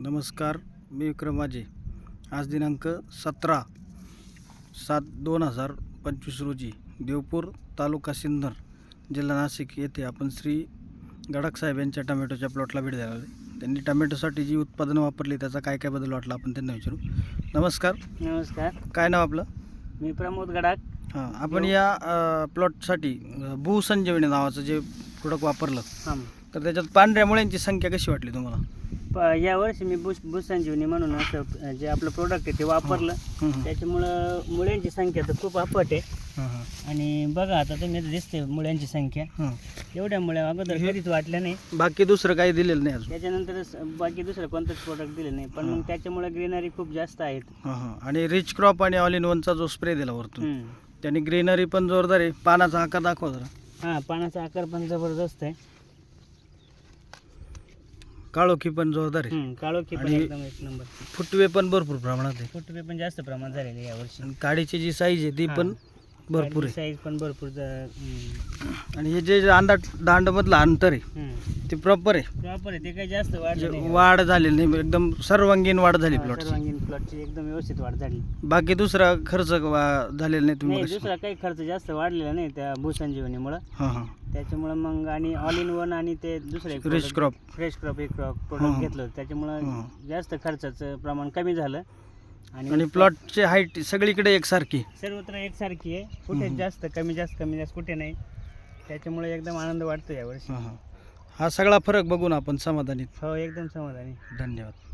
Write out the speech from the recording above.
नमस्कार मी विक्रम माझे आज दिनांक सतरा सात दोन हजार पंचवीस रोजी देवपूर तालुका सिन्नर जिल्हा नाशिक येथे आपण श्री गडाख साहेब यांच्या टमॅटोच्या प्लॉटला भेट द्यायला. त्यांनी टमॅटोसाठी जी उत्पादनं वापरली त्याचा काय काय बदल वाटला आपण त्यांना विचारू. नमस्कार. नमस्कार. काय नाव आपलं? मी प्रमोद गडाख. हां आपण या अ, प्लॉटसाठी अ, भूसंजीवनी नावाचं जे प्रोडक्ट वापरलं हां. तर त्याच्यात पांढऱ्या मुळ्यांची संख्या कशी वाटली तुम्हाला? प यावर्षी मी बुस बुसंजीवनी म्हणून असं जे आपलं प्रोडक्ट आहे ते वापरलं. हं, हं. त्याच्यामुळं मुळ्यांची संख्या तर खूप आपट आहे. हं, हं. आणि बघा आता तुम्ही इथं दिसते मुळ्यांची संख्या. हं. एवढ्या मुळ्या अगोदर कधीच वाटल्या नाही. बाकी दुसरं काही दिलेलं नाही अजून. त्याच्यानंतर स- बाकी दुसरं कोणतंच प्रोडक्ट दिलं नाही. पण मग त्याच्यामुळे ग्रीनरी खूप जास्त आहेत. हां हां. आणि रिच क्रॉप आणि ऑल इन वनचा जो स्प्रे दिला वरतून. त्याने ग्रीनरी पण जोरदार आहे. पानाचा आकार दाखवा जरा. हां पानाचा आकार पण जबरदस्त आहे. काळोखी पण जोरदार आहे. काळोखी पण आणि- एकदम एक नंबर फुटवे पण भरपूर प्रमाणात आहे. फुटवे पण जास्त प्रमाणात झालेले यावर्षी आणि काडीची जी साईज आहे ती पण भरपूर आहे. साईज पण भरपूर ज-. आणि हे जे अंदाज दांडमधलं अंतर आहे. ते प्रॉपर आहे. प्रॉपर आहे. ते काही जास्त वाढलं जे नाही. वाढ झालेली नाही एकदम सर्वांगीण वाढ झाली हा, प्लॉटची सर्वांगीण प्लॉटची एकदम व्यवस्थित वाढ झाली. बाकी दुसरा खर्च वा- झालेला नाही तुम्ही नाही दुसरा काही खर्च जास्त वाढलेला नाही त्या भूसंजीवनीमुळं. हां हां. त्याच्यामुळं मग आणि ऑल इन वन आणि ते दुसरे रिच क्रॉप फ्रेश क्रॉप एक हा. प्रोडक्ट घेतलं होतं. त्याच्यामुळं. जास्त खर्चाचं प्रमाण कमी झालं. आणि प्लॉटची हाईट सगळीकडे एकसारखी. सर्वत्र एकसारखी आहे. कुठे हम्म. जास्त कमी जास्त कमी जास्त कुठे नाही. त्याच्यामुळे एकदम आनंद वाटतो यावर्षी. हां हां. हा सगळा फरक बघून आपण समाधानी हो एकदम समाधानी. धन्यवाद.